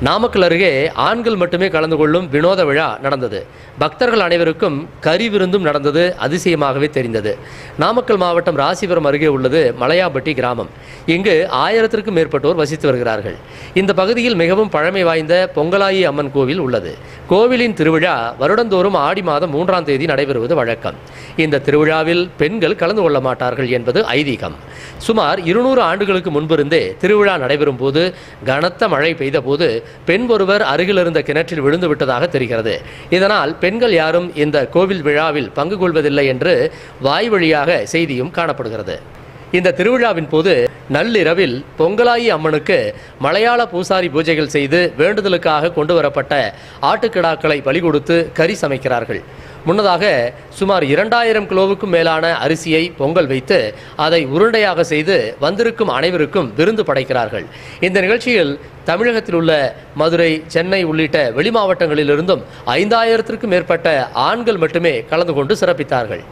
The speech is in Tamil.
நாமக்கல் அருகே ஆண்கள் மட்டுமே கலந்து கொள்ளும் வினோத விழா நடந்தது. பக்தர்கள் அனைவருக்கும் கறி விருந்தும் நடந்தது அதிசயமாகவே தெரிந்தது. நாமக்கல் மாவட்டம் ராசிபுரம் அருகே உள்ளது மலையாம்பட்டி கிராமம். இங்கு ஆயிரத்திற்கும் மேற்பட்டோர் வசித்து வருகிறார்கள். இந்த பகுதியில் மிகவும் பழமை வாய்ந்த பொங்கலாயி அம்மன் கோவில் உள்ளது. கோவிலின் திருவிழா வருடந்தோறும் ஆடி மாதம் மூன்றாம் தேதி நடைபெறுவது வழக்கம். இந்த திருவிழாவில் பெண்கள் கலந்து கொள்ள மாட்டார்கள் என்பது ஐதீகம். சுமார் இருநூறு ஆண்டுகளுக்கு முன்பிருந்தே திருவிழா நடைபெறும் போது கனத்த மழை பெய்த போது பெண் ஒருவர் அருகில் இருந்த கிணற்றில் விழுந்து விட்டதாக தெரிகிறது. இதனால் பெண்கள் யாரும் இந்த கோவில் விழாவில் பங்கு கொள்வதில்லை என்று வாய் வழியாக செய்தியும் காணப்படுகிறது. இந்த திருவிழாவின் போது நள்ளிரவில் பொங்கலாயி அம்மனுக்கு மலையாள பூசாரி பூஜைகள் செய்து வேண்டுதலுக்காக கொண்டு வரப்பட்ட ஆட்டுக்கிடாக்களை பலி கொடுத்து கறி சமைக்கிறார்கள். முன்னதாக சுமார் இரண்டாயிரம் கிலோவுக்கும் மேலான அரிசியை பொங்கல் வைத்து அதை உருண்டையாக செய்து வந்திருக்கும் அனைவருக்கும் விருந்து படைக்கிறார்கள். இந்த நிகழ்ச்சியில் தமிழகத்தில் உள்ள மதுரை சென்னை உள்ளிட்ட வெளி மாவட்டங்களிலிருந்தும் ஐந்தாயிரத்திற்கும் மேற்பட்ட ஆண்கள் மட்டுமே கலந்து கொண்டு சிறப்பித்தார்கள்.